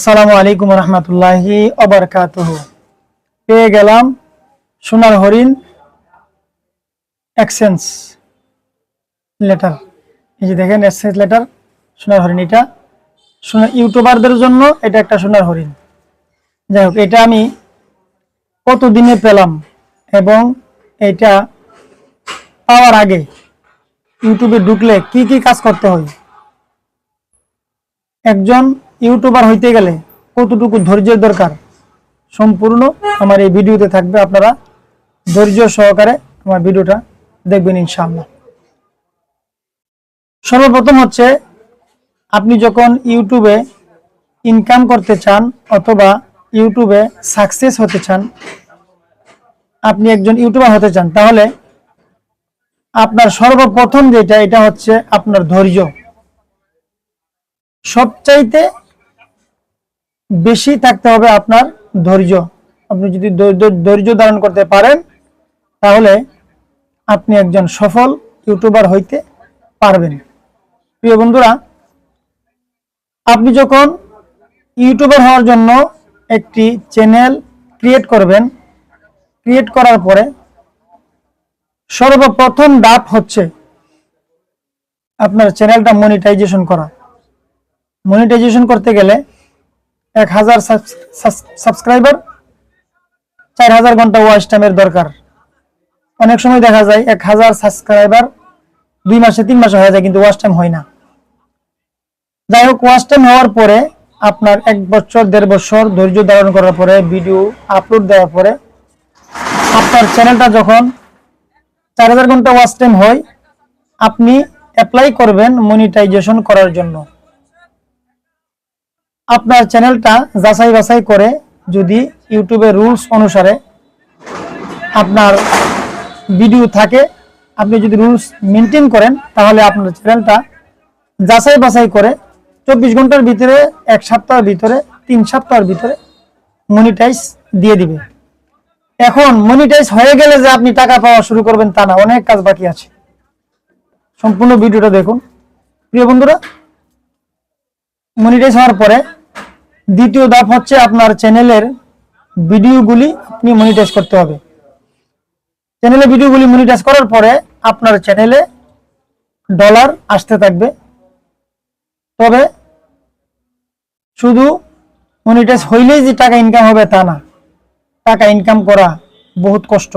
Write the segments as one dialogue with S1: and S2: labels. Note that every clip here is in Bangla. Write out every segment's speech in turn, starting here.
S1: আসসালামু আলাইকুম রহমতুল্লাহি অবরকাতুহ পেয়ে গেলাম সোনার হরিণ এক্সচেঞ্জ লেটার। এই যে দেখেন, এক্সচেঞ্জ লেটার, সোনার হরিণ এটা। সোনার ইউটিউবারদের জন্য এটা একটা সোনার হরিণ। যাই হোক, এটা আমি কতদিনে পেলাম এবং এটা পাওয়ার আগে ইউটিউবে ঢুকলে কি কি কাজ করতে হয়? একজন ইউটিউবার হইতে গেলে কতটুকু ধৈর্যের দরকার? সম্পূর্ণ আমার এই ভিডিওতে থাকবে, আপনারা ধৈর্য সহকারে আমার ভিডিওটা দেখবেন ইনশাআল্লাহ। সর্বপ্রথম হচ্ছে, আপনি যখন ইউটিউবে ইনকাম করতে চান অথবা ইউটিউবে সাকসেস হতে চান, আপনি একজন ইউটিউবার হতে চান, তাহলে আপনার সর্বপ্রথম যেটা, এটা হচ্ছে আপনার ধৈর্য। সবচাইতে বেশি থাকতে হবে আপনার ধৈর্য। আপনি যদি ধৈর্য- ধারণ করতে পারেন, তাহলে আপনি একজন সফল ইউটিউবার হইতে পারবেন। প্রিয় বন্ধুরা, আপনি যখন ইউটিউবার হওয়ার জন্য একটি চ্যানেল ক্রিয়েট করবেন, ক্রিয়েট করার পরে সর্বপ্রথম ডাপ হচ্ছে আপনার চ্যানেলটা মনিটাইজেশন করা। মনিটাইজেশন করতে গেলে এক হাজার সাবস্ক্রাইবার চার হাজার ঘণ্টা ওয়াচ টাইমের দরকার। অনেক সময় দেখা যায় এক হাজার সাবস্ক্রাইবার দুই মাসে, তিন মাসে হয়ে যায়, কিন্তু ওয়াচ টাইম হয় না। যাই হোক ওয়াচ টাইম হওয়ার পরে আপনার এক বছর, দেড় বছর ধৈর্য ধারণ করার পরে ভিডিও আপলোড দেওয়ার পরে আপনার চ্যানেলটা যখন চার হাজার ঘণ্টা ওয়াচ টাইম হয়, আপনি অ্যাপ্লাই করবেন মনিটাইজেশন করার জন্য। আপনার চ্যানেলটা যাচাই বাছাই করে যদি ইউটিউবের রুলস অনুসারে আপনার ভিডিও থাকে, আপনি যদি রুলস মেনটেন করেন, তাহলে আপনার চ্যানেলটা যাচাই বাছাই করে চব্বিশ ঘণ্টার ভিতরে, এক সপ্তাহের ভিতরে, তিন সপ্তাহের ভিতরে মনিটাইজ দিয়ে দিবে। এখন মনিটাইজ হয়ে গেলে যে আপনি টাকা পাওয়া শুরু করবেন তা না, অনেক কাজ বাকি আছে। সম্পূর্ণ ভিডিওটা দেখুন। প্রিয় বন্ধুরা মনিটাইজ হওয়ার পরে দ্বিতীয় ধাপ হচ্ছে আপনার চ্যানেলের ভিডিওগুলি আপনি মনিটাইজ করতে হবে। চ্যানেলে ভিডিওগুলি মনিটাইজ করার পরে আপনার চ্যানেলে ডলার আসতে থাকবে। তবে শুধু মনিটাইজ হইলেই যে টাকা ইনকাম হবে তা না, টাকা ইনকাম করা বহুত কষ্ট।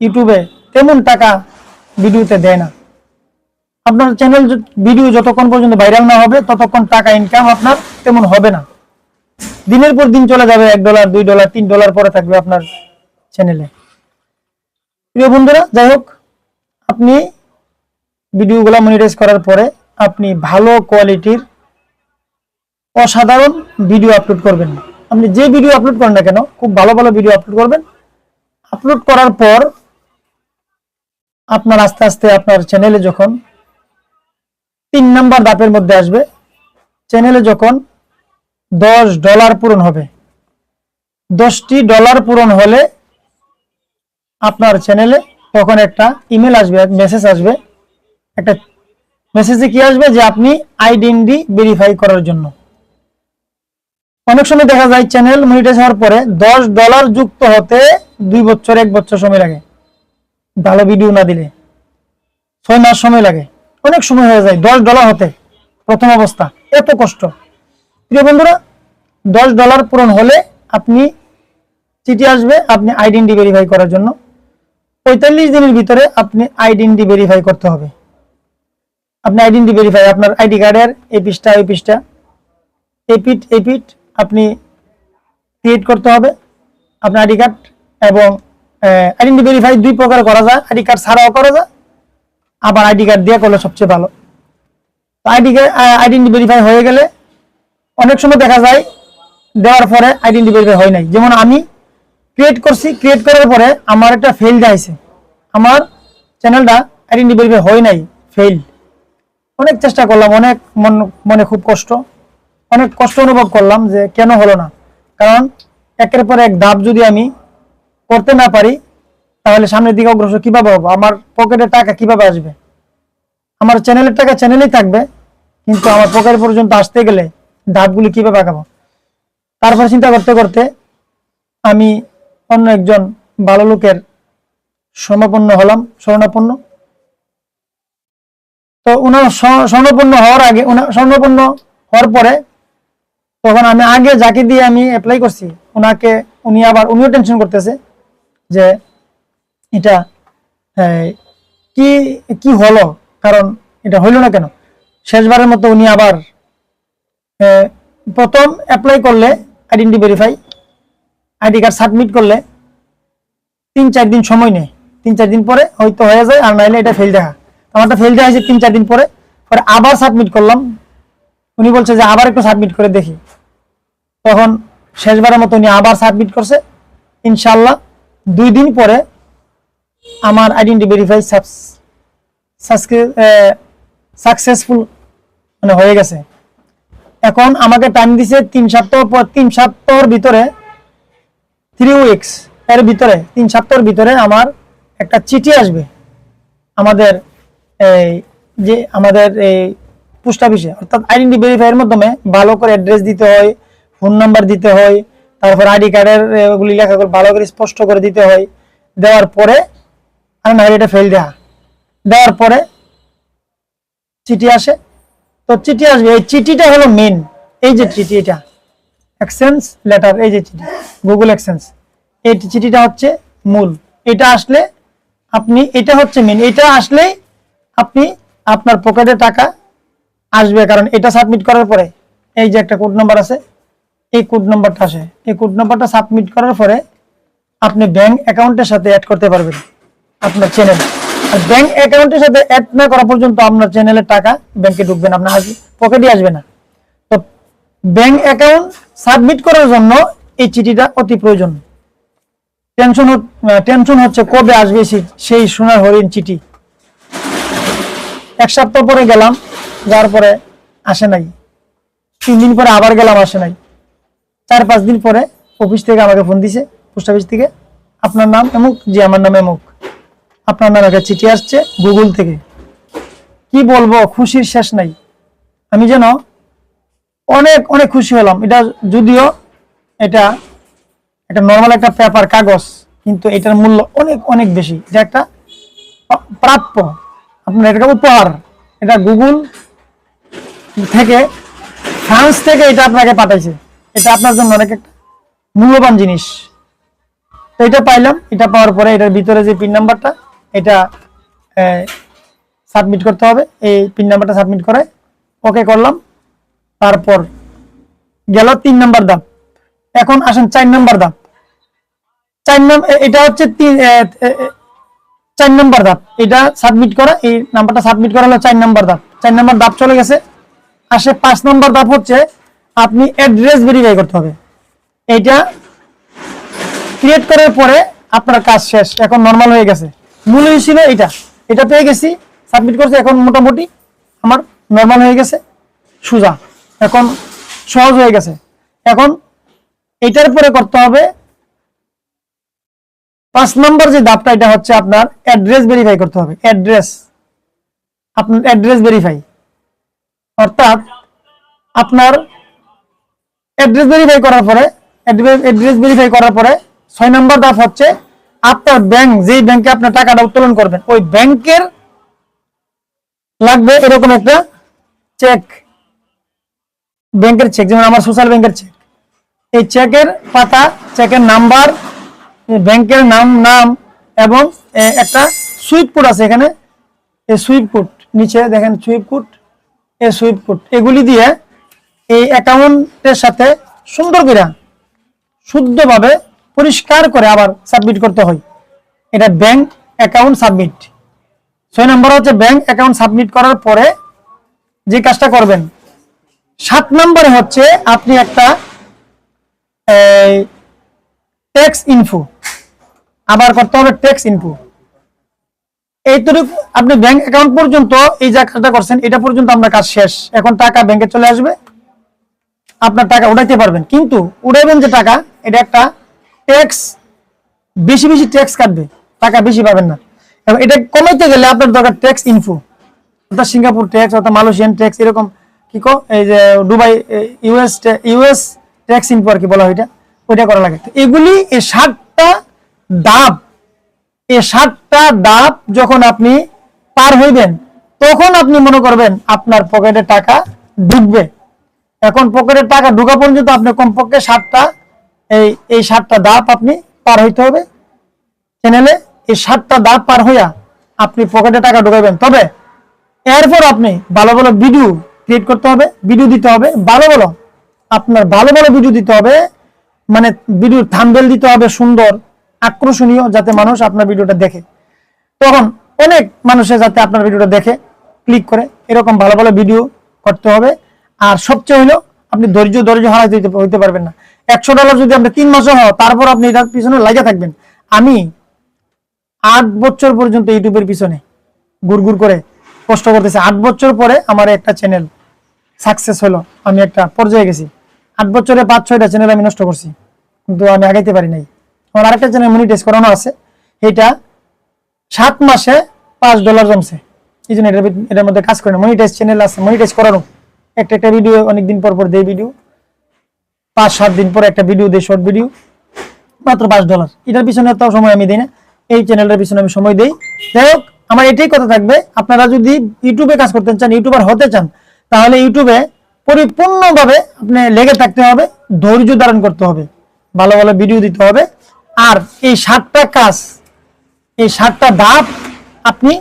S1: ইউটিউবে তেমন টাকা ভিডিওতে দেয় না। আপনার চ্যানেল ভিডিও যতক্ষণ পর্যন্ত ভাইরাল না হবে, ততক্ষণ টাকা ইনকাম আপনার তেমন হবে না। দিনের পর দিন চলে যাবে, এক ডলার দুই ডলার তিন ডলার পরে থাকবে আপনার চ্যানেলে প্রিয় বন্ধুরা, যাই হোক, আপনি ভিডিওগুলো মনিটাইজ করার পরে আপনি ভালো কোয়ালিটির অসাধারণ ভিডিও আপলোড করবেন। আপনি যে ভিডিও আপলোড করেন না কেন, খুব ভালো ভালো ভিডিও আপলোড করবেন। আপলোড করার পর আপনার আস্তে আস্তে আপনার চ্যানেলে যখন তিন নাম্বার ধাপের মধ্যে আসবে। চ্যানেলে যখন দশ ডলার পূরণ হবে, দশটি ডলার পূরণ হলে আপনার চ্যানেলে তখন একটা ইমেল আসবে মেসেজ আসবে। একটা মেসেজে কি আসবে? যে আপনি আইডেন্টি ভেরিফাই করার জন্য। অনেক সময় দেখা যায় চ্যানেল মনিটাইজ হওয়ার পরে দশ ডলার যুক্ত হতে দুই বছর, এক বছর সময় লাগে। ভালো ভিডিও না দিলে। ছয় মাস সময় লাগে। অনেক সময় হয়ে যায়, দশ ডলার হতে, প্রথম অবস্থা। এত কষ্ট। প্রিয় বন্ধুরা, দশ ডলার পূরণ হলে আপনি চিঠি আসবে, আপনি আইডেন্টি ভেরিফাই করার জন্য। পঁয়তাল্লিশ দিনের ভিতরে আপনি আইডেন্টি ভেরিফাই করতে হবে। আপনি আইডেন্টি ভেরিফাই আপনার আইডি কার্ডের এই পিসটা এই পিসটা এই পিট এই আপনি ক্রিয়েট করতে হবে। আপনার আইডি কার্ড এবং আইডেন্টি ভেরিফাই দুই প্রকার করা যায়। আইডি কার্ড ছাড়াও করা যায়। আবার আইডি কার্ড দিয়ে করলে সবচেয়ে ভালো। আইডি আইডেন্টি ভেরিফাই হয়ে গেলে অনেক সময় দেখা যায়, দেওয়ার পরে আইডেন্টি ভেরিফাই হয় নাই। যেমন আমি ক্রিয়েট করছি ক্রিয়েট করার পরে আমার একটা ফেল যাইছে আমার চ্যানেলটা আইডেন্টি ভেরিফাই হয় নাই ফেল অনেক চেষ্টা করলাম, অনেক মন, মনে খুব কষ্ট। অনেক কষ্ট অনুভব করলাম যে কেন হলো না। কারণ একের পর এক ধাপ যদি আমি করতে না পারি তাহলে সামনের দিকে অগ্রসর কীভাবে হব? আমার পকেটে টাকা কীভাবে আসবে? আমার চ্যানেলের টাকা চ্যানেলেই থাকবে, কিন্তু আমার পকেট পর্যন্ত আসতে গেলে ধাপগুলি কীভাবে আঁকাবো তারপর চিন্তা করতে করতে আমি অন্য একজন ভালো লোকের স্বর্ণপন্ন হলাম স্বর্ণাপন্ন তো ওনার স্ব- স্বর্ণপন্ন হওয়ার আগে ওনার স্বর্ণপন্ন হওয়ার পরে তখন আমি আগে যাকে দিয়ে আমি অ্যাপ্লাই করছি ওনাকে উনি আবার, উনিও টেনশন করতেছে যে এটা কি কি হলো? কারণ এটা হইল না কেন? শেষবারের মতো উনি আবার প্রথম অ্যাপ্লাই করলে identity verify ID card submit করলে তিন, চার দিন সময় নেয়। তিন, চার দিন পরে হয়তো হয়ে যায়, আর নাইলে এটা ফেল দেখা। আমারটা ফেল দেখা হয়েছে তিন, চার দিন পরে। পরে আবার সাবমিট করলাম। উনি বলছে যে আবার একটু সাবমিট করে দেখি। তখন শেষবারের মতো উনি আবার সাবমিট করছে। ইনশাল্লাহ দুই দিন পরে আমার আইডেন্টি ভেরিফাই সাকসেসফুল মানে হয়ে গেছে। এখন আমাকে টাইম দিছে তিন সপ্তাহ পর, তিন সপ্তাহের ভিতরে থ্রি উইকস এর ভিতরে, তিন সপ্তাহের ভিতরে আমার একটা চিঠি আসবে। আমাদের এই যে আমাদের এই পোস্ট অফিসে অর্থাৎ আইডেন্টি ভেরিফাইয়ের মাধ্যমে ভালো করে অ্যাড্রেস দিতে হয় ফোন নাম্বার দিতে হয়, তারপর আইডি কার্ডের ওগুলি লেখা ভালো করে স্পষ্ট করে দিতে হয়। দেওয়ার পরে আর না ফেল দেওয়া দেওয়ার পরে চিঠি আসে। তো চিঠি আসবে, এই চিঠিটা হলো মেন এই যে চিঠি এটা এক্সচেঞ্জ লেটার এই যে চিঠি গুগল এক্সচেঞ্জ এই চিঠিটা হচ্ছে মূল। এটা আসলে আপনি, এটা হচ্ছে মেন এটা আসলেই আপনি আপনার পকেটে টাকা আসবে, কারণ এটা সাবমিট করার পরে, এই যে একটা কোড নাম্বার আছে, এই কোড নাম্বারটা আসে। এই কোড নাম্বারটা সাবমিট করার পরে আপনি ব্যাংক অ্যাকাউন্টের সাথে অ্যাড করতে পারবেন। আপনার চ্যানেল আর ব্যাংক অ্যাকাউন্টের সাথে অ্যাড না করা পর্যন্ত আপনার চ্যানেলের টাকা ব্যাংকে ঢুকবে না, আপনার পকেটে আসবে না। তো ব্যাংক অ্যাকাউন্ট সাবমিট করার জন্য এই চিঠিটা অতি প্রয়োজন। টেনশন টেনশন হচ্ছে কবে আসবে সেই- সোনার হরিণ চিঠি। এক সপ্তাহ পরে গেলাম, যাওয়ার পরে আসে নাই। তিন দিন পরে আবার গেলাম, আসে নাই। চার পাঁচ দিন পরে অফিস থেকে আমাকে ফোন দিছে পোস্ট অফিস থেকে, আপনার নাম এমুক, জি, আমার নাম এমুক। আপনার নামে একটা চিঠি আসছে গুগল থেকে। কি বলব, খুশির শেষ নাই। আমি যেন অনেক অনেক খুশি হলাম। এটা যদিও এটা এটা নর্মাল একটা পেপার কাগজ, কিন্তু এটার মূল্য অনেক অনেক বেশি। এটা একটা প্রাপ্য। আপনার এটা উপহার। এটা গুগল থেকে, ফ্রান্স থেকে এটা আপনাকে পাঠাইছে। এটা আপনার জন্য অনেক একটা মূল্যবান জিনিস। তো এটা পাইলাম। এটা পাওয়ার পরে এটার ভিতরে যে পিন নাম্বারটা এটা সাবমিট করতে হবে। এই পিন নাম্বারটা সাবমিট করে ওকে করলাম। তারপর গেল তিন নাম্বার ধাপ এখন আসেন চার নাম্বার দাম। চার নাম, এ- এটা হচ্ছে তিন চার নাম্বার ধাপ এটা সাবমিট করা, এই নাম্বারটা সাবমিট করা হলো চার নাম্বার ধাপ চার নাম্বার ধাপ চলে গেছে। আসে পাঁচ নাম্বার ধাপ হচ্ছে আপনি অ্যাড্রেস ভেরিফাই করতে হবে। এইটা ক্রিয়েট করার পরে আপনার কাজ শেষ। এখন নর্মাল হয়ে গেছে। মূল ছিল এটা। এটা পেয়ে গেছি সাবমিট করছে এখন মোটামুটি আমার নর্মাল হয়ে গেছে, সোজা। এখন সহজ হয়ে গেছে। এখন এটার পরে করতে হবে, পাঁচ নম্বর যে ধাপটা, এটা হচ্ছে আপনার অ্যাড্রেস ভেরিফাই করতে হবে। অ্যাড্রেস আপনার অ্যাড্রেস ভেরিফাই অর্থাৎ আপনার অ্যাড্রেস ভেরিফাই করার পরে অ্যাড্রেস ভেরিফাই করার পরে ছয় নম্বর ধাপ হচ্ছে আপনার ব্যাংক যেই ব্যাংকে আপনার টাকাটা উত্তোলন করবেন, ওই ব্যাংকের লাগবে এরকম একটা চেক ব্যাংকের চেক যেমন আমার সোশ্যাল ব্যাংকের চেক এই চেকের পাতা চেকের নাম্বার ব্যাংকের নাম নাম, এবং একটা সুইপ কোড আছে এখানে। এই সুইপ কোড নিচে দেখেন সুইপ কোড এই সুইপ কোড এগুলি দিয়ে এই অ্যাকাউন্টের সাথে সুন্দর করে শুদ্ধভাবে পরিষ্কার করে আবার সাবমিট করতে হয়। এটা ব্যাংক অ্যাকাউন্ট সাবমিট ছয় নম্বর হচ্ছে ব্যাংক অ্যাকাউন্ট সাবমিট করার পরে যে কাজটা করবেন, সাত নম্বরে হচ্ছে আপনি একটা ট্যাক্স ইনফো আবার করতে হবে ট্যাক্স ইনফো এইটুকু আপনি ব্যাংক অ্যাকাউন্ট পর্যন্ত এই যে কাজটা করছেন, এটা পর্যন্ত আপনার কাজ শেষ। এখন টাকা ব্যাংকে চলে আসবে। আপনার টাকা উঠাইতে পারবেন। কিন্তু উঠাইবেন যে টাকা, এটা একটা ট্যাক্স, বেশি বেশি ট্যাক্স কাটবে, টাকা বেশি পাবেন না। এবং এটা কমাইতে গেলে আপনার দরকার ট্যাক্স ইনফো অর্থাৎ সিঙ্গাপুর ট্যাক্স, অর্থাৎ মালয়েশিয়ান ট্যাক্স, এরকম কি কো, এই যে Dubai US US tax info আর কি বলা হয় এটা, ওইটা করা লাগে। এগুলি, এই ষাটটা দাব এই ষাটটা দাব যখন আপনি পার হইবেন, তখন আপনি মনে করবেন আপনার পকেটে টাকা ঢুকবে। এখন পকেটে টাকা ঢুকা পর্যন্ত আপনি কমপক্ষে ষাটটা এই এই সাতটা দাপ আপনি পার হইতে হবে। চ্যানেলে এই সাতটা দাপ পার হইয়া আপনি পকেটে টাকা ঢুকাবেন তবে এরপর আপনি ভালো ভালো ভিডিও ক্রিয়েট করতে হবে ভিডিও দিতে হবে, ভালো ভালো আপনার ভালো ভালো ভিডিও দিতে হবে মানে ভিডিওর থাম্বেল দিতে হবে সুন্দর, আকর্ষণীয়, যাতে মানুষ আপনার ভিডিওটা দেখে। তখন অনেক মানুষে যাতে আপনার ভিডিওটা দেখে ক্লিক করে, এরকম ভালো ভালো ভিডিও করতে হবে। আর সবচেয়ে হইল আপনি ধৈর্য ধৈর্য হারাতে হইতে হইতে পারবেন না। একশো ডলার যদি আপনি তিন মাসও হও তারপর আপনি এটার পিছনে লাগে থাকবেন। আমি আট বছর পর্যন্ত ইউটিউবের পিছনে গুড় করে কষ্ট করতেছি। আট বছর পরে আমার একটা চ্যানেল সাকসেস হলো। আমি একটা পর্যায়ে গেছি। আট বছরে পাঁচ, ছয়টা চ্যানেল আমি নষ্ট করছি। কিন্তু আমি আগাইতে পারি নাই। আমার আরেকটা চ্যানেল মনিটাইজ করানো আছে। এটা সাত মাসে পাঁচ ডলার জমছে। এই জন্য এটার মধ্যে কাজ করে না। মনিটাইজ চ্যানেল আছে। মনিটাইজ করানো। একটা একটা ভিডিও অনেকদিন পর পর দেয় ভিডিও পাঁচ, সাত দিন পরে একটা ভিডিও দেয় শর্ট ভিডিও মাত্র পাঁচ ডলার এটার পিছনে তাও সময় আমি দিই না। এই চ্যানেলটার পিছনে আমি সময় দিই। যাই হোক, আমার এটাই কথা থাকবে। আপনারা যদি ইউটিউবে কাজ করতে চান ইউটিউবার হতে চান, তাহলে ইউটিউবে পরিপূর্ণভাবে আপনি লেগে থাকতে হবে, ধৈর্য ধারণ করতে হবে, ভালো ভালো ভিডিও দিতে হবে। আর এই সাতটা কাজ, এই সাতটা ধাপ আপনি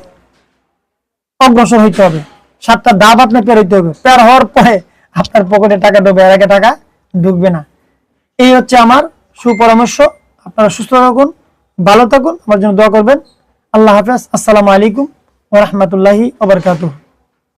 S1: অগ্রসর হইতে হবে। সাতটা ধাপ আপনি পের হইতে হবে। পের হওয়ার পরে আপনার পকেটে টাকা ঢুকবে এর আগে টাকা। ঢুকবে না। এই হচ্ছে আমার সুপরামর্শ। আপনারা সুস্থ থাকুন, ভালো থাকুন, আমার জন্য দোয়া করবেন। আল্লাহ হাফেজ। আসসালামু আলাইকুম ওরহমতুল্লাহি ওবরকাতুহ